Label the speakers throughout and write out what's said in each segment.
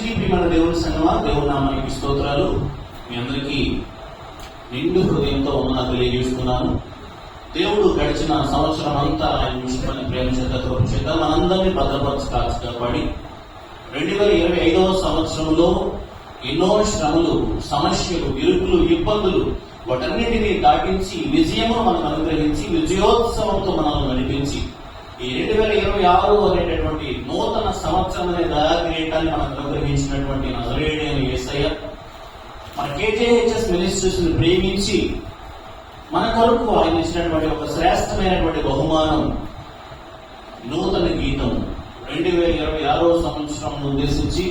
Speaker 1: మంచిది ప్రియమైన దేవుని సంగమా దేవుని నామానికి స్తోత్రాలు. మీ అందరికీ నిండు హృదయంతో ఉన్న తెలియజేస్తున్నాను. దేవుడు గడిచిన సంవత్సరం అంతా ఆయన విషయమని ప్రేమ చేత కృప చేత మనందరినీ భద్రపరచు కాపాడి రెండు వేల ఇరవై ఐదవ సంవత్సరంలో ఎన్నో శ్రమలు సమస్యలు ఇరుకులు ఇబ్బందులు వాటన్నిటినీ దాటించి విజయమును మనకు అనుగ్రహించి విజయోత్సవంతో మనల్ని నడిపించి ఈ రెండు వేల ఇరవై ఆరు అనేటటువంటి నూతన సంవత్సరం అనే దయాగ్రేటాన్ని మనం అనుగ్రహించినటువంటి నజరేడి అని ఏసయ్య మన కేజేహెచ్ఎస్ మినిస్ట్రీస్ని ప్రేమించి మన కొరకు ఆయన ఇచ్చినటువంటి ఒక శ్రేష్టమైనటువంటి బహుమానం నూతన గీతం రెండు వేల ఇరవై ఆరో సంవత్సరం ఉద్దేశించి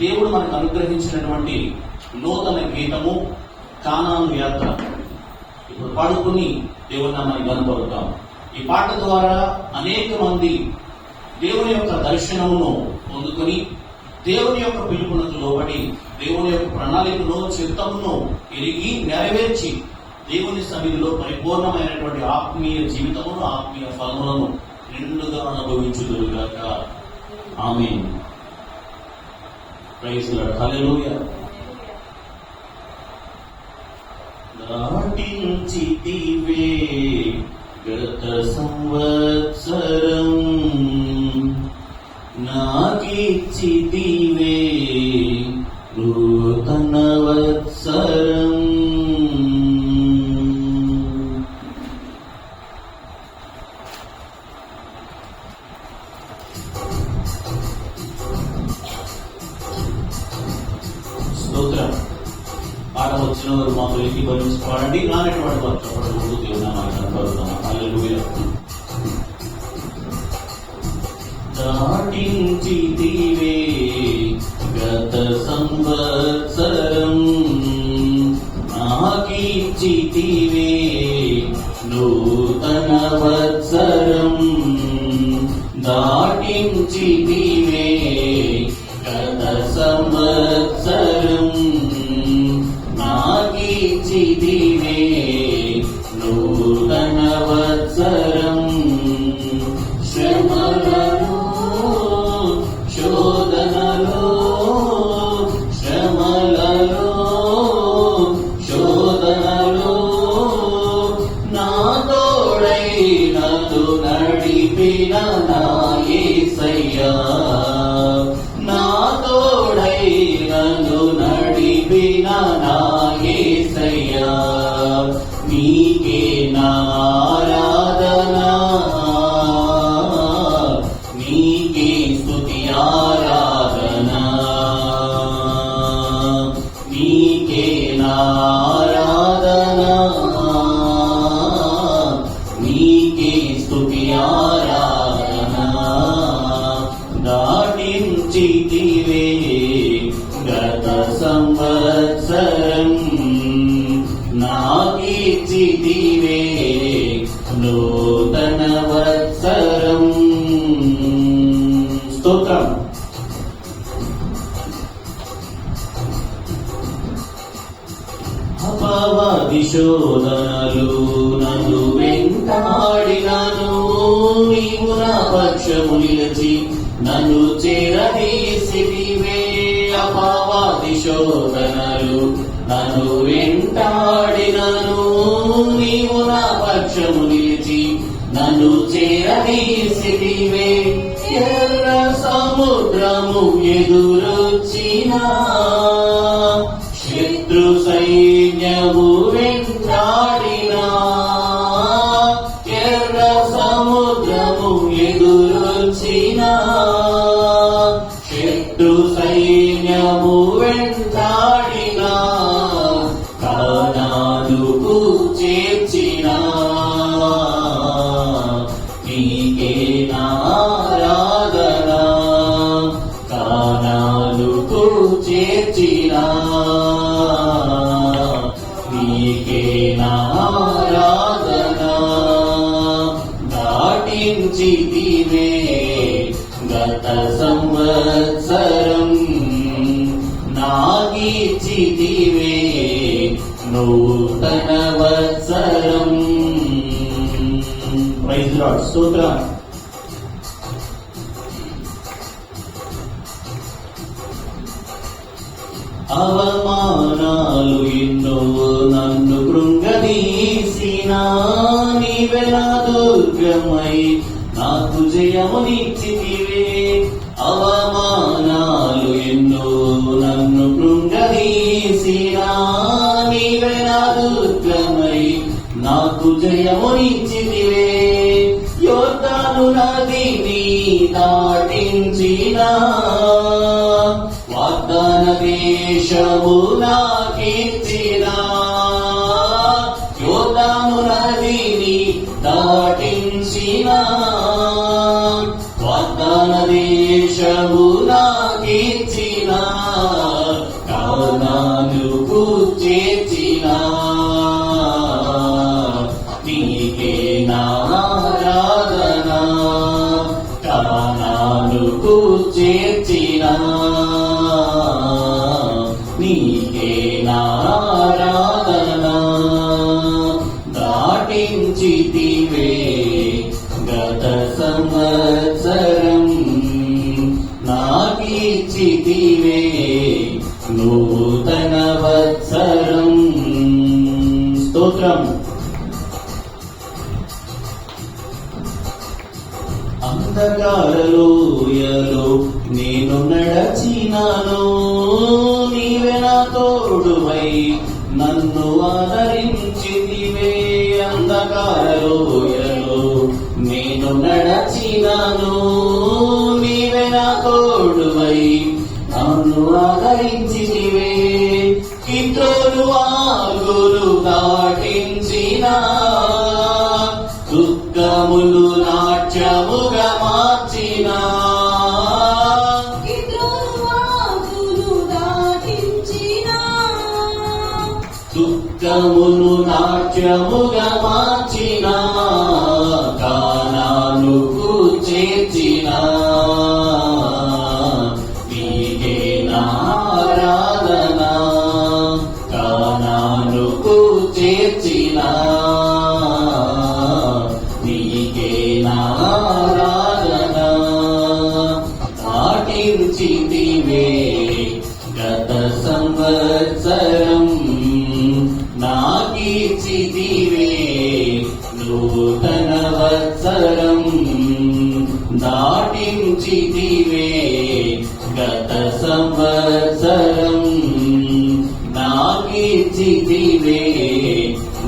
Speaker 1: దేవుడు మనకు అనుగ్రహించినటువంటి నూతన గీతము కానాను యాత్ర. ఇప్పుడు పాడుకుని దేవుని నామాన్ని కనపడతాం ఈ పాట ద్వారా అనేక మంది దేవుని యొక్క దర్శనమును పొందుకొని దేవుని యొక్క పిలుపునకు లోబడి దేవుని యొక్క ప్రణాళికను చిత్తమును ఎరిగి నెరవేర్చి దేవుని సన్నిధిలో పరిపూర్ణమైనటువంటి ఆత్మీయ జీవితమును ఆత్మీయ ఫలములను నిండుగా అనుభవించుదురుగాక. ఆమె ప్రైజ్ లార్డ్ స్తోత్రం పాట వచ్చిన వారు మాకు ఎక్కి భరించి పాడండి. రానటువంటి వారు చెప్పడం ముందు దేవుని నామాన్ని కనపడుతున్నాం హల్లెలూయా. దాటించి దీవే గత సంవత్సరం నాకిచ్చి దీవే నూతన వత్సరం దాటించి దీవే గత సంవత్సరం నాకిచ్చి నూతన వత్సరం శ్రమలను శోధనలో శ్రమలలో శోధనలో నా తోడై నన్ను నడిపిన నా యేసయ్యా నా తోడై నన్ను నడిపిన నా ఆరాధన. నీకే స్తుతి ఆరాధన. దాటించితివే గత సంవత్సరం. నాకిచ్చితివే శోధనలు నన్ను వెంటాడినను నీవు నా పక్షము నిలిచి నన్ను చేరదీసివే అపవాది శోధనలు నన్ను వెంటాడినను నీవు నా పక్షము నిలిచి నన్ను చేరదీసివే ఎర్ర సముద్రము ఎదురొచ్చిన శత్రు సైన్యము నీకే నారాధన కానాదుకు చేర్చినా నీకే నారాధన దాటించితివే గత సంవత్సరం. నాగిచ్చితివే నూతన వత్సరం. ప్రైజ్ లార్డ్ స్తోత్రం అవమానాలు ఎన్నో నన్ను కృంగదీసిన నీవెలా దుర్గమై నాకు జయమునిచ్చితివే. అవమానాలు ఎన్నో నన్ను కృంగదీసిన నీవెలా దుర్గమై నాకు జయమునిచ్చితివే దాటించిన వాగ్దాన దేశము కీర్తిన యోర్దాను నదిని దాటించిన వాగ్దాన దేశము కీర్తిన కానానుకు సంవత్సరం నాకిచ్చితివే నూతన వత్సరం. స్తోత్రం. అంధకారలోయలో నేను నడచినాను నీవే నా తోడువై నన్ను ఆదరించితివే. అంధకారలోయలో నేను నడచినాను నీవే నా తోడువై నన్ను ఆదరించితివే కిత్రోలు ఆగులు దాటించిన. దుఃఖములు నాట్యముగా మార్చిన.
Speaker 2: ఇతరువాకులు దాటించిన.
Speaker 1: దాటించితివే గత సంవత్సరం నాకిచ్చితివే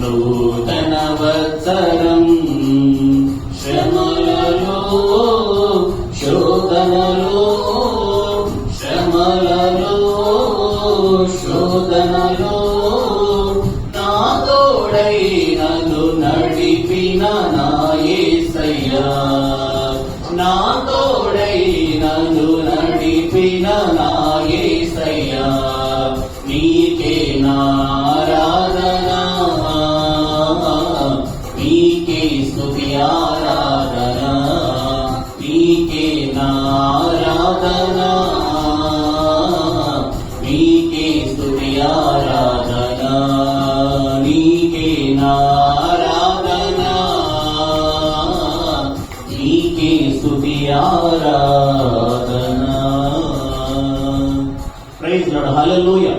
Speaker 1: నూతన వత్సరం నీకే నారాధన నీకే స్తుతి ఆరాధన నీకే నారాధన నీకే స్తుతి ఆరాధన నీకే నారాధన నీకే స్తుతి ఆరాధన ప్రైజ్ లార్డ్ హల్లెలూయా